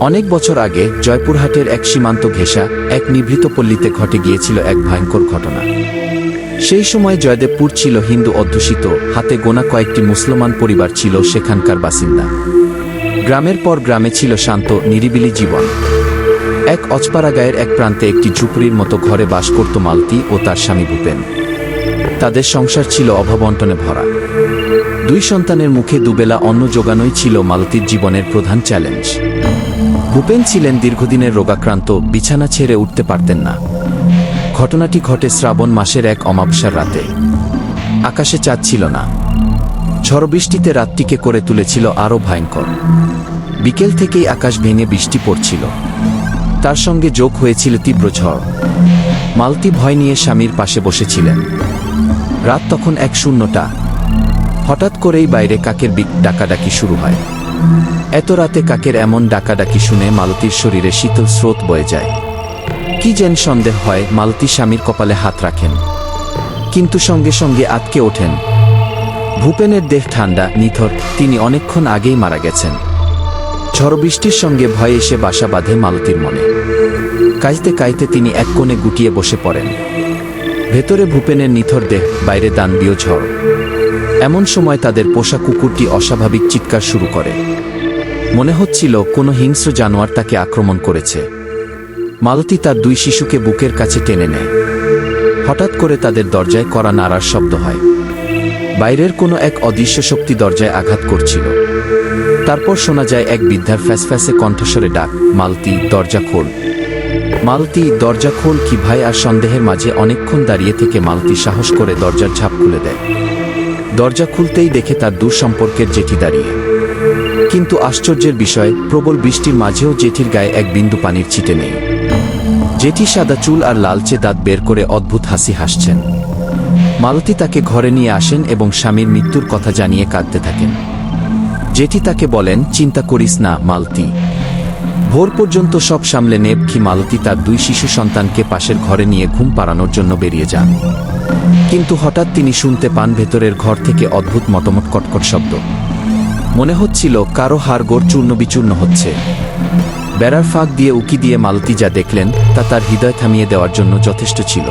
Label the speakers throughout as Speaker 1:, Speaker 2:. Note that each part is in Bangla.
Speaker 1: অনেক বছর আগে জয়পুরহাটের এক সীমান্ত ঘেঁষা এক নিভৃত পল্লীতে ঘটে গিয়েছিল এক ভয়ঙ্কর ঘটনা। সেই সময় জয়দেবপুর ছিল হিন্দু অধ্যুষিত, হাতে গোনা কয়েকটি মুসলমান পরিবার ছিল সেখানকার বাসিন্দা। গ্রামের পর গ্রামে ছিল শান্ত, নিরিবিলি জীবন। এক অচপাড়া গায়ের এক প্রান্তে একটি ঝুপড়ির মতো ঘরে বাস করত মালতি ও তার স্বামী ভূপেন। তাদের সংসার ছিল অভাবন্টনে ভরা। দুই সন্তানের মুখে দুবেলা অন্ন যোগানোই ছিল মালতির জীবনের প্রধান চ্যালেঞ্জ। ভূপেন ছিলেন দীর্ঘদিনের রোগাক্রান্ত, বিছানা ছেড়ে উঠতে পারতেন না। ঘটনাটি ঘটে শ্রাবণ মাসের এক অমাবস্যার রাতে। আকাশে চাঁদ ছিল না। ঝড় বৃষ্টিতে রাতটিকে করে তুলেছিল আরও ভয়ঙ্কর। বিকেল থেকেই আকাশ ভেঙে বৃষ্টি পড়ছিল। তার সঙ্গে যোগ হয়েছিল তীব্র ঝড়। মালতি ভয় নিয়ে স্বামীর পাশে বসেছিলেন। রাত তখন এক শূন্যটা। হঠাৎ করেই বাইরে কাকের বিক ডাকাডাকি শুরু হয়। এত রাতে কাকের এমন ডাকাডাকি শুনে মালতীর শরীরে শীতল স্রোত বয়ে যায়। কি যেন সন্দেহ হয় মালতী স্বামীর কপালে হাত রাখেন। কিন্তু সঙ্গে সঙ্গে আটকে ওঠেন। ভূপেনের দেহ ঠান্ডা, নিথর, তিনি অনেকক্ষণ আগেই মারা গেছেন। ঝড় বৃষ্টির সঙ্গে ভয় এসে বাসা বাঁধে মালতীর মনে। কাইতে কাইতে তিনি এক কোণে গুটিয়ে বসে পড়েন। ভেতরে ভূপেনের নিথর দেহ, বাইরে দানবীয় ঝড়। এমন সময় তাদের পোষা কুকুরটি অস্বাভাবিক চিৎকার শুরু করে। মনে হচ্ছিল কোনো হিংস্র জানোয়ার তাকে আক্রমণ করেছে। মালতী তার দুই শিশুকে বুকের কাছে টেনে নেয়। হঠাৎ করে তাদের দরজায় কড়া নাড়ার শব্দ হয়। বাইরের কোনো এক অদৃশ্য শক্তি দরজায় আঘাত করছিল। তারপর শোনা যায় এক বৃদ্ধার ফ্যাসফ্যাসে কণ্ঠস্বরে ডাক, মালতি, দরজা খোল। মালতী, দরজা খোল কি ভাই? আর সন্দেহের মাঝে অনেকক্ষণ দাঁড়িয়ে থেকে মালতি সাহস করে দরজার ঝাপ খুলে দেয়। দরজা খুলতেই দেখে তার দূর সম্পর্কের জেঠি দাঁড়িয়ে। কিন্তু আশ্চর্যের বিষয়, প্রবল বৃষ্টির মাঝেও জেঠির গায়ে এক বিন্দু পানির ছিটে নেই। জেঠি সাদা চুল আর লালচে দাঁত বের করে অদ্ভুত হাসি হাসছেন। মালতী তাকে ঘরে নিয়ে আসেন এবং স্বামীর মৃত্যুর কথা জানিয়ে কাঁদতে থাকেন। জেঠি তাকে বলেন, চিন্তা করিস না, মালতী। ভোর পর্যন্ত সব সামলে নেবকি মালতী তার দুই শিশু সন্তানকে পাশের ঘরে নিয়ে ঘুম পাড়ানোর জন্য বেরিয়ে যান। কিন্তু হঠাৎ তিনি শুনতে পান ভেতরের ঘর থেকে অদ্ভুত মটমট কটকট শব্দ। মনে হচ্ছিল কারও হাড়গোড় চূর্ণ বিচূর্ণ হচ্ছে। বেড়ার ফাঁক দিয়ে উকি দিয়ে মালতি যা দেখলেন, তা তার হৃদয় থামিয়ে দেওয়ার জন্য যথেষ্ট ছিল।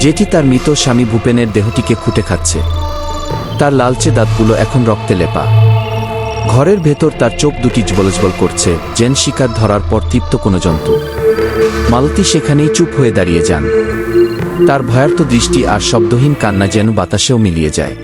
Speaker 1: যেটি তার মৃত স্বামী ভূপেনের দেহটিকে খুঁটে খাচ্ছে। তার লালচে দাঁতগুলো এখন রক্তে লেপা। ঘরের ভেতর তার চোখ দুটি জ্বলজ্বল করছে জেন শিকার ধরার পর তৃপ্ত কোনো জন্তু। মালতি সেখানেই চুপ হয়ে দাঁড়িয়ে যান। তার ভয়ার্থ দৃষ্টি আর শব্দহীন কান্না যেন বাতাসেও মিলিয়ে যায়।